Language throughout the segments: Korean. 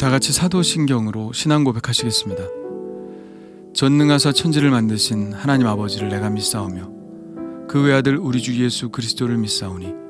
다 같이 사도신경으로 신앙 고백하시겠습니다. 전능하사 천지를 만드신 하나님 아버지를 내가 믿사오며 그 외아들 우리 주 예수 그리스도를 믿사오니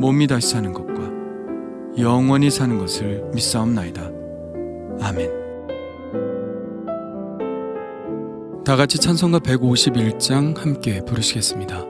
몸이 다시 사는 것과 영원히 사는 것을 믿사옵나이다. 아멘. 다 같이 찬송가 151장 함께 부르시겠습니다.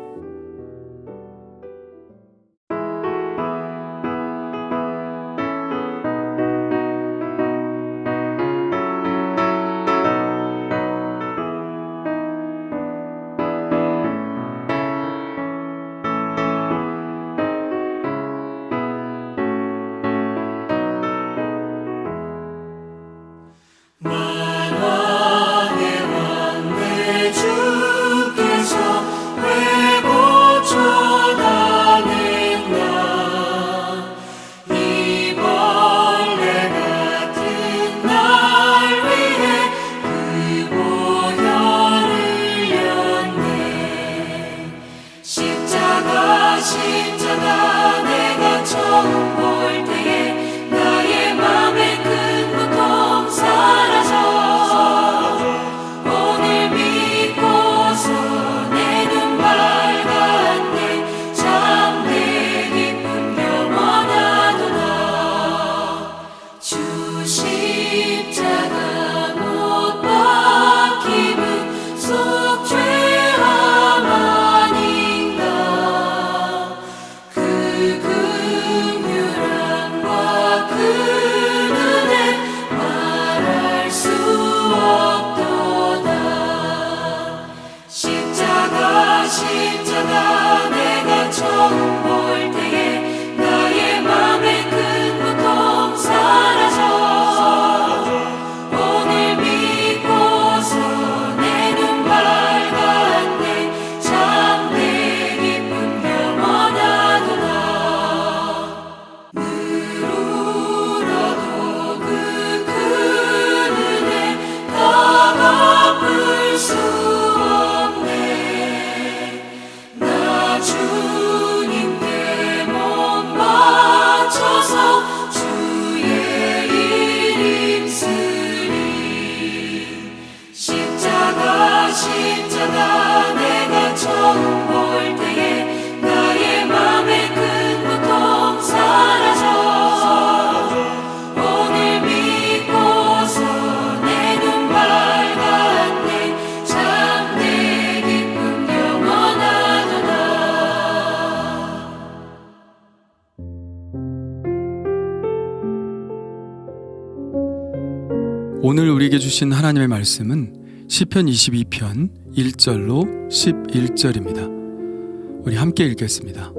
우리에게 주신 하나님의 말씀은 시편 22편 1절로 11절입니다. 우리 함께 읽겠습니다.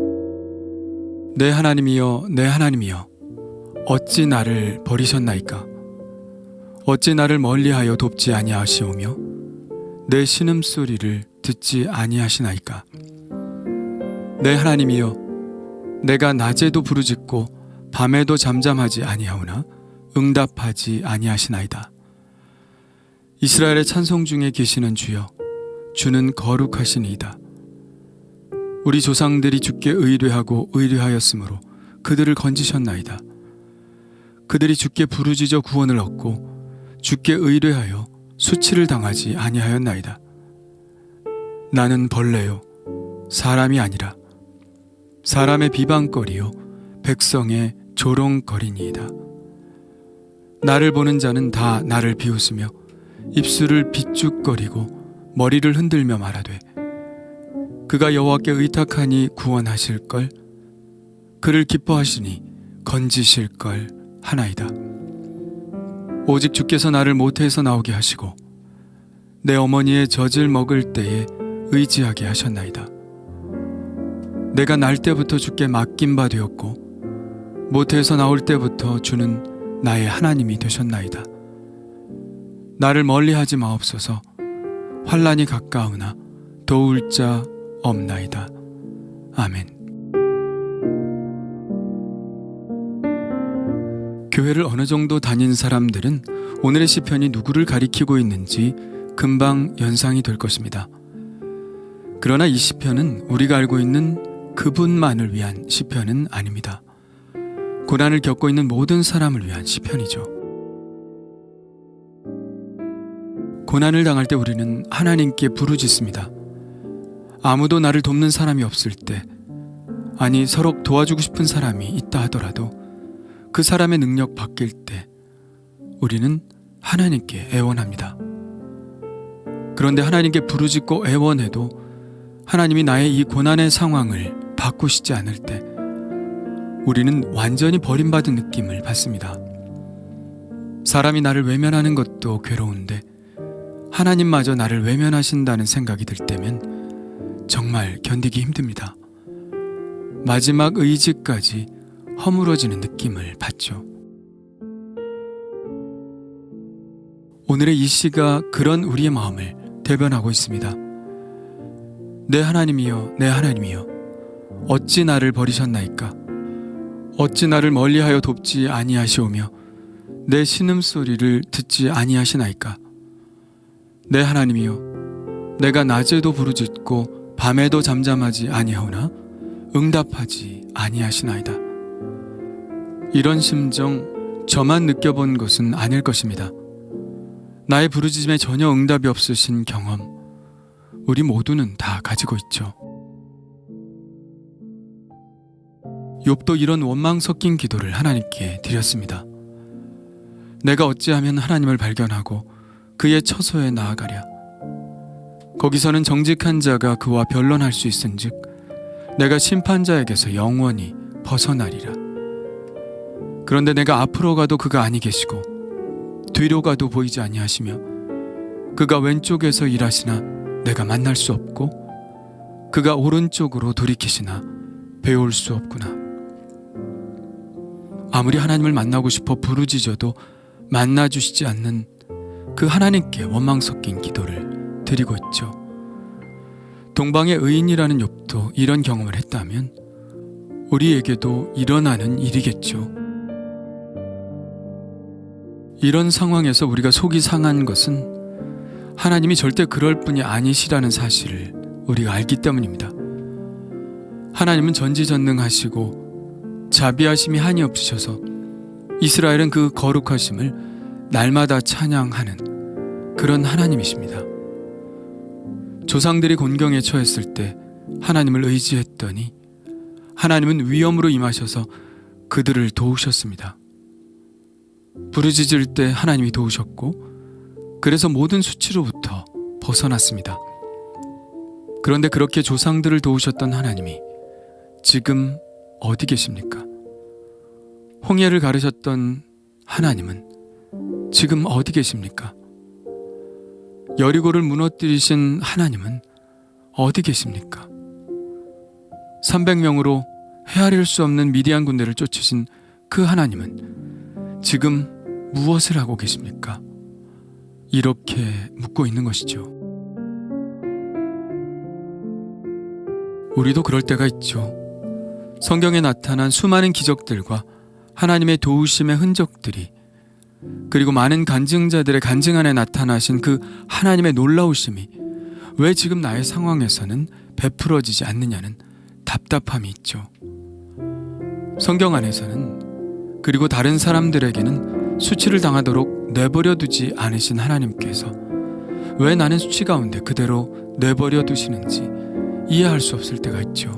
내 하나님이여 내 하나님이여 어찌 나를 버리셨나이까 어찌 나를 멀리하여 돕지 아니하시오며 내 신음소리를 듣지 아니하시나이까 내 하나님이여 내가 낮에도 부르짖고 밤에도 잠잠하지 아니하오나 응답하지 아니하시나이다. 이스라엘의 찬송 중에 계시는 주여, 주는 거룩하시니이다. 우리 조상들이 주께 의뢰하고 의뢰하였으므로 그들을 건지셨나이다. 그들이 주께 부르짖어 구원을 얻고 주께 의뢰하여 수치를 당하지 아니하였나이다. 나는 벌레요, 사람이 아니라 사람의 비방거리요, 백성의 조롱거리니이다. 나를 보는 자는 다 나를 비웃으며 입술을 비죽거리고 머리를 흔들며 말하되 그가 여호와께 의탁하니 구원하실 걸 그를 기뻐하시니 건지실 걸 하나이다. 오직 주께서 나를 모태에서 나오게 하시고 내 어머니의 젖을 먹을 때에 의지하게 하셨나이다. 내가 날 때부터 주께 맡긴 바 되었고 모태에서 나올 때부터 주는 나의 하나님이 되셨나이다. 나를 멀리하지 마옵소서. 환란이 가까우나 도울 자 없나이다. 아멘. 교회를 어느 정도 다닌 사람들은 오늘의 시편이 누구를 가리키고 있는지 금방 연상이 될 것입니다. 그러나 이 시편은 우리가 알고 있는 그분만을 위한 시편은 아닙니다. 고난을 겪고 있는 모든 사람을 위한 시편이죠. 고난을 당할 때 우리는 하나님께 부르짖습니다. 아무도 나를 돕는 사람이 없을 때, 아니 서로 도와주고 싶은 사람이 있다 하더라도 그 사람의 능력 바뀔 때 우리는 하나님께 애원합니다. 그런데 하나님께 부르짖고 애원해도 하나님이 나의 이 고난의 상황을 바꾸시지 않을 때 우리는 완전히 버림받은 느낌을 받습니다. 사람이 나를 외면하는 것도 괴로운데 하나님마저 나를 외면하신다는 생각이 들 때면 정말 견디기 힘듭니다. 마지막 의지까지 허물어지는 느낌을 받죠. 오늘의 이 시가 그런 우리의 마음을 대변하고 있습니다. 내 하나님이여, 내 하나님이여, 어찌 나를 버리셨나이까? 어찌 나를 멀리하여 돕지 아니하시오며 내 신음 소리를 듣지 아니하시나이까? 내 하나님이여, 내가 낮에도 부르짖고 밤에도 잠잠하지 아니하오나 응답하지 아니하시나이다. 이런 심정 저만 느껴본 것은 아닐 것입니다. 나의 부르짖음에 전혀 응답이 없으신 경험, 우리 모두는 다 가지고 있죠. 욥도 이런 원망 섞인 기도를 하나님께 드렸습니다. 내가 어찌하면 하나님을 발견하고 그의 처소에 나아가랴. 거기서는 정직한 자가 그와 변론할 수 있은즉 내가 심판자에게서 영원히 벗어나리라. 그런데 내가 앞으로 가도 그가 아니 계시고 뒤로 가도 보이지 아니하시며 그가 왼쪽에서 일하시나 내가 만날 수 없고 그가 오른쪽으로 돌이키시나 배울 수 없구나. 아무리 하나님을 만나고 싶어 부르짖어도 만나 주시지 않는 그 하나님께 원망 섞인 기도를 드리고 있죠. 동방의 의인이라는 욥도 이런 경험을 했다면 우리에게도 일어나는 일이겠죠. 이런 상황에서 우리가 속이 상한 것은 하나님이 절대 그럴 분이 아니시라는 사실을 우리가 알기 때문입니다. 하나님은 전지전능하시고 자비하심이 한이 없으셔서 이스라엘은 그 거룩하심을 날마다 찬양하는 그런 하나님이십니다. 조상들이 곤경에 처했을 때 하나님을 의지했더니 하나님은 위험으로 임하셔서 그들을 도우셨습니다. 부르짖을 때 하나님이 도우셨고 그래서 모든 수치로부터 벗어났습니다. 그런데 그렇게 조상들을 도우셨던 하나님이 지금 어디 계십니까? 홍해를 가르셨던 하나님은 지금 어디 계십니까? 여리고를 무너뜨리신 하나님은 어디 계십니까? 300명으로 헤아릴 수 없는 미디안 군대를 쫓으신 그 하나님은 지금 무엇을 하고 계십니까? 이렇게 묻고 있는 것이죠. 우리도 그럴 때가 있죠. 성경에 나타난 수많은 기적들과 하나님의 도우심의 흔적들이 그리고 많은 간증자들의 간증 안에 나타나신 그 하나님의 놀라우심이 왜 지금 나의 상황에서는 베풀어지지 않느냐는 답답함이 있죠. 성경 안에서는 그리고 다른 사람들에게는 수치를 당하도록 내버려 두지 않으신 하나님께서 왜 나는 수치 가운데 그대로 내버려 두시는지 이해할 수 없을 때가 있죠.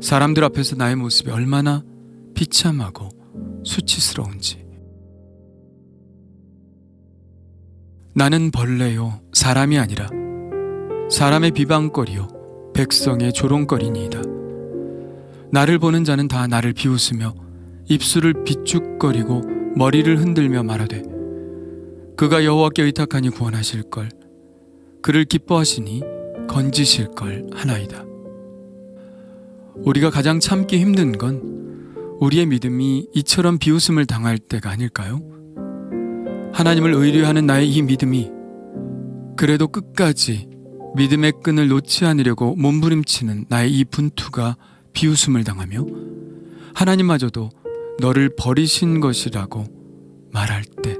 사람들 앞에서 나의 모습이 얼마나 비참하고 수치스러운지. 나는 벌레요, 사람이 아니라 사람의 비방거리요, 백성의 조롱거리니이다. 나를 보는 자는 다 나를 비웃으며 입술을 비축거리고 머리를 흔들며 말하되 그가 여호와께 의탁하니 구원하실 걸 그를 기뻐하시니 건지실 걸 하나이다. 우리가 가장 참기 힘든 건 우리의 믿음이 이처럼 비웃음을 당할 때가 아닐까요? 하나님을 의뢰하는 나의 이 믿음이 그래도 끝까지 믿음의 끈을 놓지 않으려고 몸부림치는 나의 이 분투가 비웃음을 당하며 하나님마저도 너를 버리신 것이라고 말할 때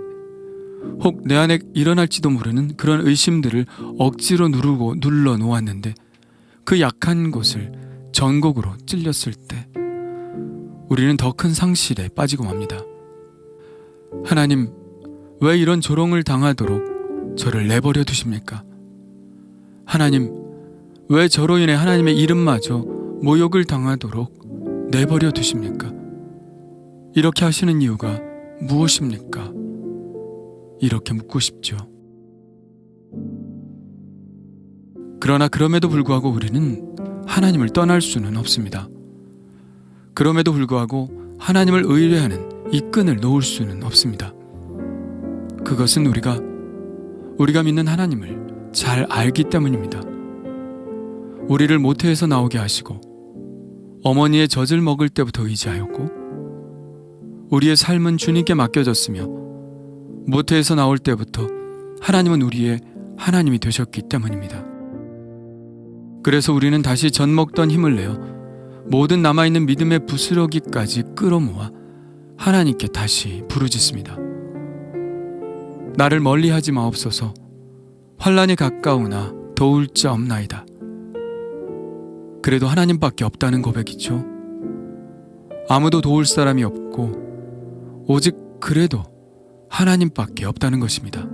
혹 내 안에 일어날지도 모르는 그런 의심들을 억지로 누르고 눌러 놓았는데 그 약한 곳을 전곡으로 찔렸을 때 우리는 더 큰 상실에 빠지고 맙니다. 하나님, 왜 이런 조롱을 당하도록 저를 내버려 두십니까? 하나님, 왜 저로 인해 하나님의 이름마저 모욕을 당하도록 내버려 두십니까? 이렇게 하시는 이유가 무엇입니까? 이렇게 묻고 싶죠. 그러나 그럼에도 불구하고 우리는 하나님을 떠날 수는 없습니다. 그럼에도 불구하고 하나님을 의뢰하는 이 끈을 놓을 수는 없습니다. 그것은 우리가 우리가 믿는 하나님을 잘 알기 때문입니다. 우리를 모태에서 나오게 하시고 어머니의 젖을 먹을 때부터 의지하였고 우리의 삶은 주님께 맡겨졌으며 모태에서 나올 때부터 하나님은 우리의 하나님이 되셨기 때문입니다. 그래서 우리는 다시 젖 먹던 힘을 내어 모든 남아있는 믿음의 부스러기까지 끌어모아 하나님께 다시 부르짖습니다. 나를 멀리하지 마옵소서. 환란이 가까우나 도울 자 없나이다. 그래도 하나님밖에 없다는 고백이죠. 아무도 도울 사람이 없고 오직 그래도 하나님밖에 없다는 것입니다.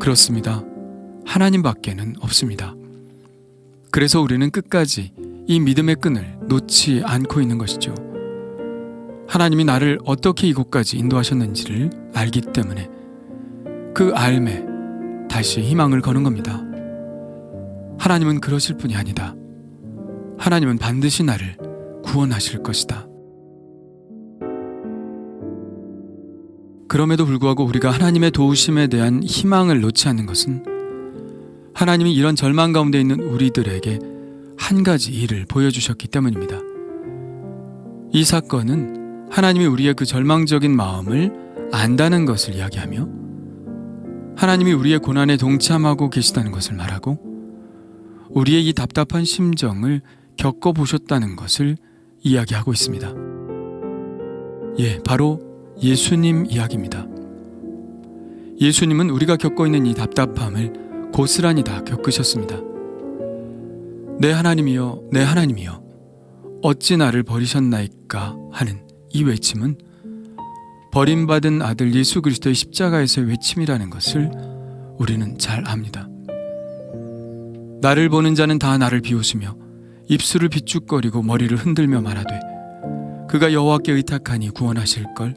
그렇습니다. 하나님밖에는 없습니다. 그래서 우리는 끝까지 이 믿음의 끈을 놓지 않고 있는 것이죠. 하나님이 나를 어떻게 이곳까지 인도하셨는지를 알기 때문에 그 알매 다시 희망을 거는 겁니다. 하나님은 그러실 뿐이 아니다. 하나님은 반드시 나를 구원하실 것이다. 그럼에도 불구하고 우리가 하나님의 도우심에 대한 희망을 놓지 않는 것은 하나님이 이런 절망 가운데 있는 우리들에게 한 가지 일을 보여주셨기 때문입니다. 이 사건은 하나님이 우리의 그 절망적인 마음을 안다는 것을 이야기하며 하나님이 우리의 고난에 동참하고 계시다는 것을 말하고 우리의 이 답답한 심정을 겪어보셨다는 것을 이야기하고 있습니다. 예, 바로 예수님 이야기입니다. 예수님은 우리가 겪고 있는 이 답답함을 고스란히 다 겪으셨습니다. 내 하나님이여, 내 하나님이여, 어찌 나를 버리셨나이까 하는 이 외침은 버림받은 아들 예수 그리스도의 십자가에서의 외침이라는 것을 우리는 잘 압니다. 나를 보는 자는 다 나를 비웃으며 입술을 비축거리고 머리를 흔들며 말하되 그가 여호와께 의탁하니 구원하실 걸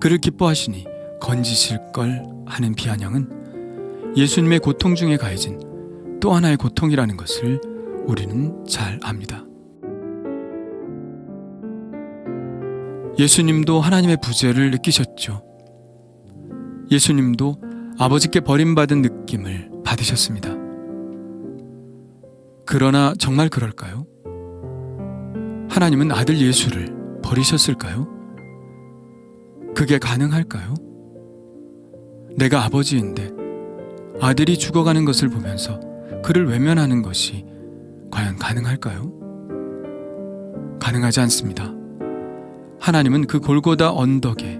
그를 기뻐하시니 건지실 걸 하는 비아냥은 예수님의 고통 중에 가해진 또 하나의 고통이라는 것을 우리는 잘 압니다. 예수님도 하나님의 부재를 느끼셨죠. 예수님도 아버지께 버림받은 느낌을 받으셨습니다. 그러나 정말 그럴까요? 하나님은 아들 예수를 버리셨을까요? 그게 가능할까요? 내가 아버지인데 아들이 죽어가는 것을 보면서 그를 외면하는 것이 과연 가능할까요? 가능하지 않습니다. 하나님은 그 골고다 언덕에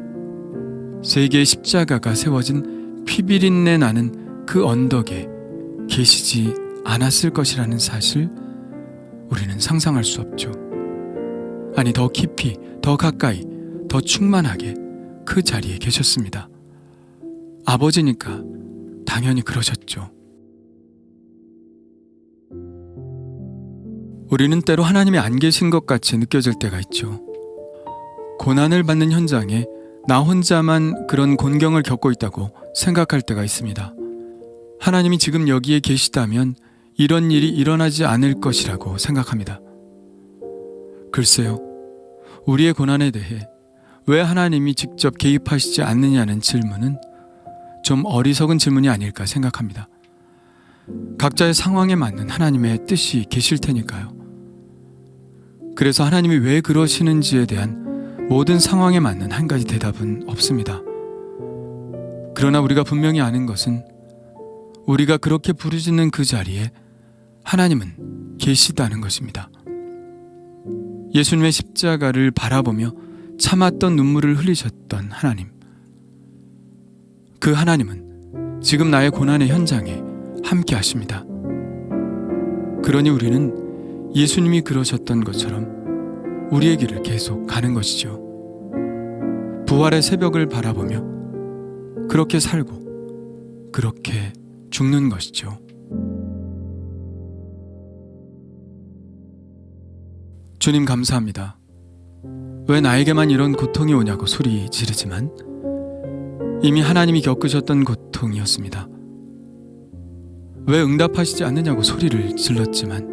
세 개의 십자가가 세워진 피비린내 나는 그 언덕에 계시지 않았을 것이라는 사실 우리는 상상할 수 없죠. 아니 더 깊이, 더 가까이, 더 충만하게 그 자리에 계셨습니다. 아버지니까 당연히 그러셨죠. 우리는 때로 하나님이 안 계신 것 같이 느껴질 때가 있죠. 고난을 받는 현장에 나 혼자만 그런 곤경을 겪고 있다고 생각할 때가 있습니다. 하나님이 지금 여기에 계시다면 이런 일이 일어나지 않을 것이라고 생각합니다. 글쎄요. 우리의 고난에 대해 왜 하나님이 직접 개입하시지 않느냐는 질문은 좀 어리석은 질문이 아닐까 생각합니다. 각자의 상황에 맞는 하나님의 뜻이 계실 테니까요. 그래서 하나님이 왜 그러시는지에 대한 모든 상황에 맞는 한 가지 대답은 없습니다. 그러나 우리가 분명히 아는 것은 우리가 그렇게 부르짖는 그 자리에 하나님은 계시다는 것입니다. 예수님의 십자가를 바라보며 참았던 눈물을 흘리셨던 하나님. 그 하나님은 지금 나의 고난의 현장에 함께 하십니다. 그러니 우리는 예수님이 그러셨던 것처럼 우리의 길을 계속 가는 것이죠. 부활의 새벽을 바라보며 그렇게 살고 그렇게 죽는 것이죠. 주님 감사합니다. 왜 나에게만 이런 고통이 오냐고 소리 지르지만 이미 하나님이 겪으셨던 고통이었습니다. 왜 응답하시지 않느냐고 소리를 질렀지만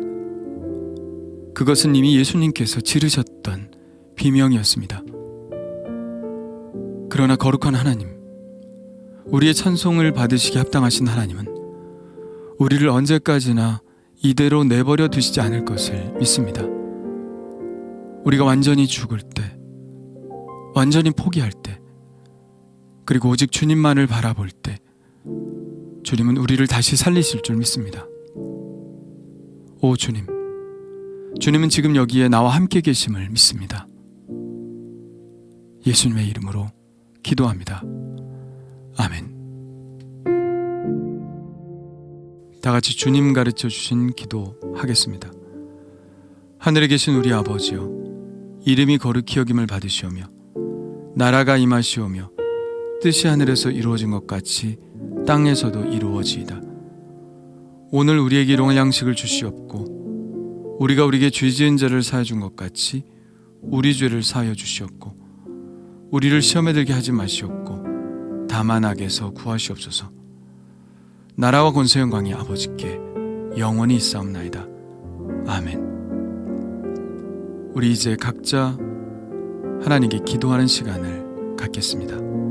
그것은 이미 예수님께서 지르셨던 비명이었습니다. 그러나 거룩한 하나님, 우리의 찬송을 받으시기 합당하신 하나님은 우리를 언제까지나 이대로 내버려 두시지 않을 것을 믿습니다. 우리가 완전히 죽을 때, 완전히 포기할 때, 그리고 오직 주님만을 바라볼 때, 주님은 우리를 다시 살리실 줄 믿습니다. 오 주님, 주님은 지금 여기에 나와 함께 계심을 믿습니다. 예수님의 이름으로 기도합니다. 아멘. 다 같이 주님 가르쳐 주신 기도 하겠습니다. 하늘에 계신 우리 아버지여, 이름이 거룩히 여김을 받으시오며, 나라가 임하시오며, 뜻이 하늘에서 이루어진 것 같이 땅에서도 이루어지이다. 오늘 우리에게 일용할 양식을 주시옵고, 우리가 우리에게 죄 지은 자를 사해 준것 같이 우리 죄를 사하여 주시옵고, 우리를 시험에 들게 하지 마시옵고, 다만 악에서 구하시옵소서. 나라와 권세 영광이 아버지께 영원히 있사옵나이다. 아멘. 우리 이제 각자 하나님께 기도하는 시간을 갖겠습니다.